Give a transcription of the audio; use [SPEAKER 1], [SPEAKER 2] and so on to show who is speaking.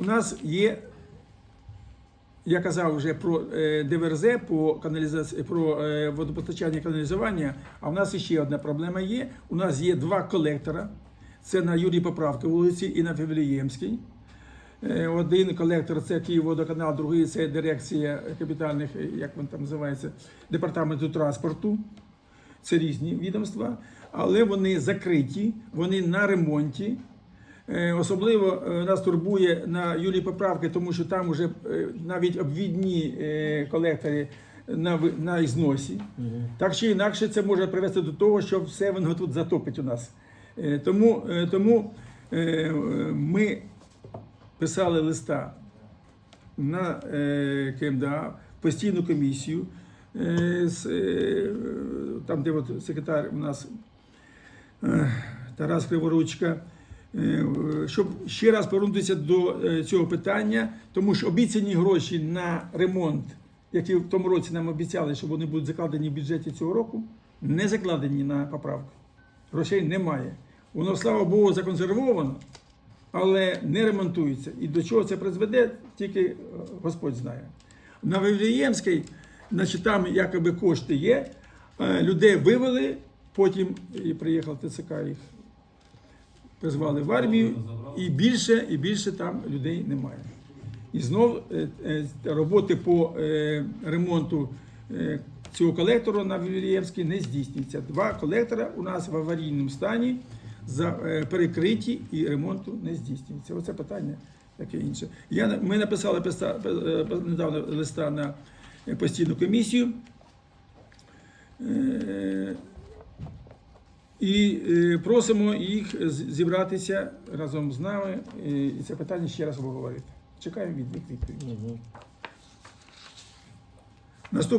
[SPEAKER 1] У нас є, я казав вже про е, ДВРЗ, по каналізації, про е, водопостачання і каналізування, а в нас ще одна проблема є. У нас є два колектора. Це на Юрій Поправки вулиці і на Февліємській. Е, Один колектор це Київводоканал, другий це дирекція капітальних, е, як він там називається, департаменту транспорту. Це різні відомства, але вони закриті, вони на ремонті. Е, Особливо е, нас турбує на Юлії поправки, тому що там вже е, навіть обвідні колектори на, на ізносі. Так чи інакше, це може привести до того, що все воно тут затопить у нас. Тому, тому ми писали листа на КМДА, постійну комісію, там, де от секретар у нас Тарас Криворучка, щоб ще раз повернутися до е, цього питання, тому що обіцяні гроші на ремонт, які в тому році нам обіцяли, що вони будуть закладені в бюджеті цього року, не закладені на поправку. Грошей немає. Воно, слава Богу, законсервовано, але не ремонтується. І до чого це призведе, тільки е, Господь знає. На Вивліємській, значить, там якоби кошти є, е, людей вивели, потім і приїхав ТЦК їх призвали в армію, і більше, і більше там людей немає. І знов е, е, роботи по е, ремонту цього колектора на Вільямській не здійснюється. Два колектора у нас в аварійному стані перекриті і ремонту не здійснюється. Оце питання таке інше. Я, ми написали недавно листа на постійну комісію. І е, просимо їх зібратися разом з нами е, і це питання ще раз обговорити. Чекаємо від від відповіді. Наступне.